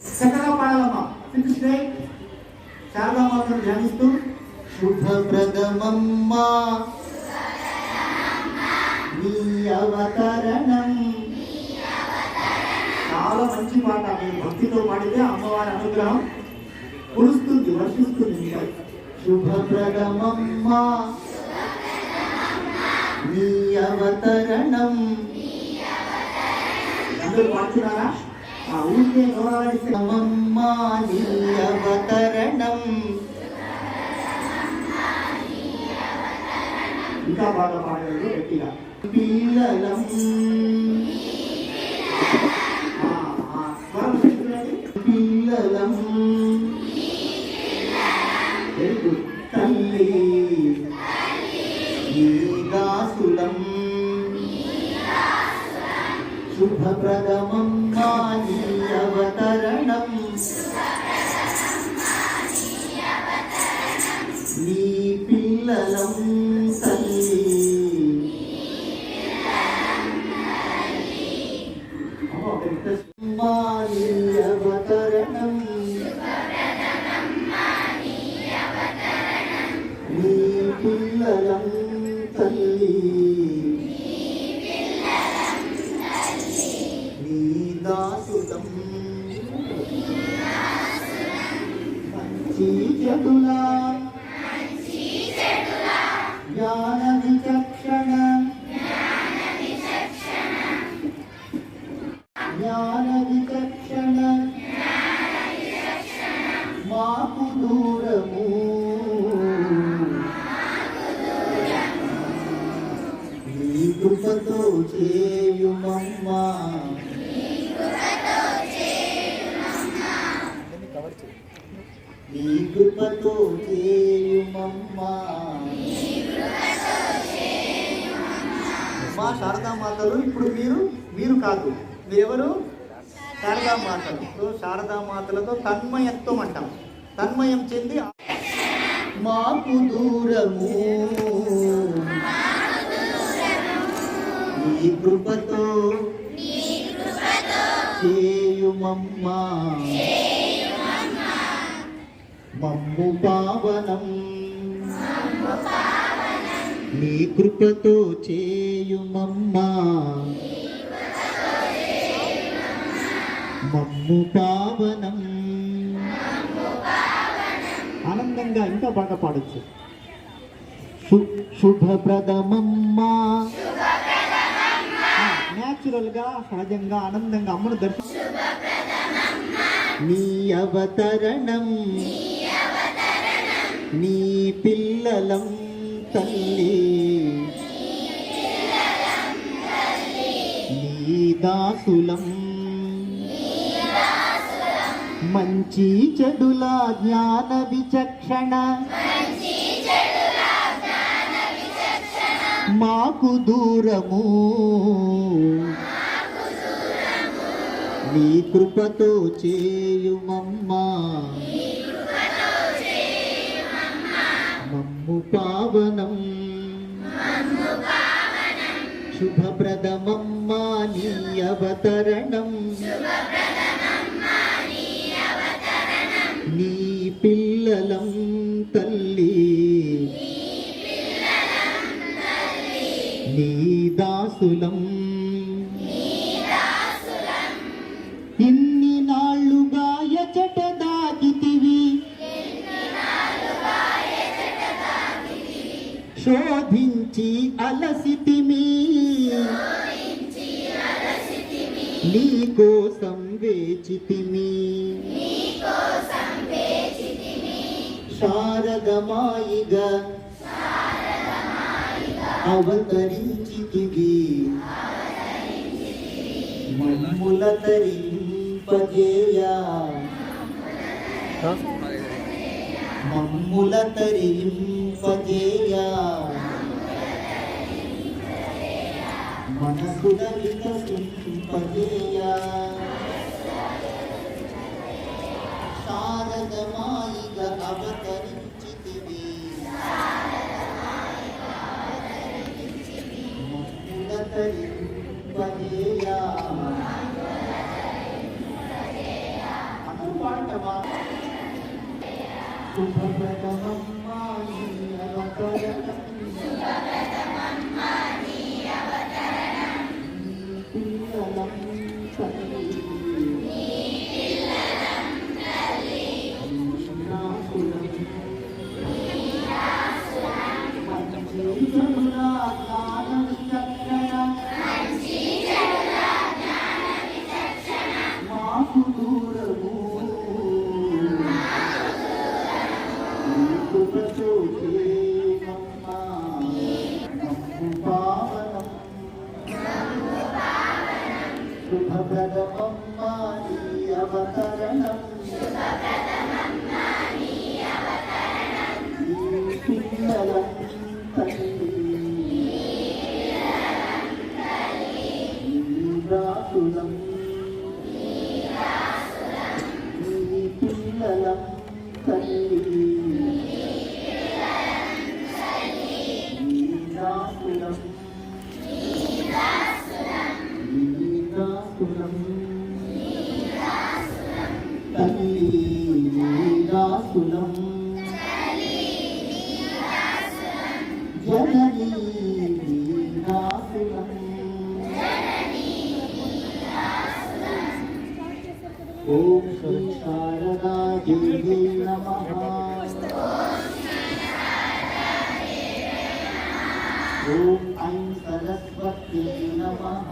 చక్కగా పాడాలమ్మా శ్రీకృష్ణే శారదామాతను ధ్యానిస్తూ. శుభప్రదమమ్మా నీ అవతరణం. చాలా మంచి పాట. మీరు భక్తితో పాడితే అమ్మవారి అనుగ్రహం కురుస్తుంది వర్షిస్తుంది శుభప్రదమమ్మా నీ అవతరణం. అందరూ పాడుతున్నారా? అవతరణం ఇంకా బాగా పాడలేదు గట్టిగా. పిల్లలం పిల్లలం తల్లి. దాసులం నీ పిల్లలం తల్లి అమ్మా, చెడులా జ్ఞాన విచక్షణ జ్ఞాన విచక్షణ మాకు దూరము. కృపతో చేయుమమ్మా. నీ కృపతో చేయుమమ్మా. మా శారదామాతలు ఇప్పుడు మీరు మీరు కాదు మీరెవరు? శారదామాతలు సో శారదామాతలతో తన్మయత్వం అంటాం. తన్మయం చెంది మాకు దూరము. నీ కృపతో చేయుమమ్మా. మమ్ము పావనం నీ కృపతో చేయుమమ్మా. మమ్ము పావనం ఆనందంగా ఇంకా బాగా పాడొచ్చు. శుభప్రదమమ్మా. న్యాచురల్గా సహజంగా ఆనందంగా అమ్మను దర్శనం నీ అవతరణం. పిల్లలం తల్లి. నీ దాసులం. మంచి చెడుల జ్ఞాన విచక్షణ. మాకు దూరము. నీ కృపతో చేయుమమ్మ. శుభప్రదమమ్మా నీ అవతరణం నీ పిల్లలం శోధించి అలసితిమి. నీ కోసం వేచితిమి. శారదమాయిగా అవతరించితివి. మమ్ముల తరింపజేయా. మమ్ముల తరింపజేయా మనసుల వికసింపజేయా శారదమాయిగా అవతరించితివి మమ్ముల తరింపజేయా ఉపగతమ్మాయి అదొక Brother ஜனனி வாசுதம் ஓம் ஸ்ரீ சாரதா தேவி நமஹ ஓம் ஐம் சரஸ்வதி நமஹ.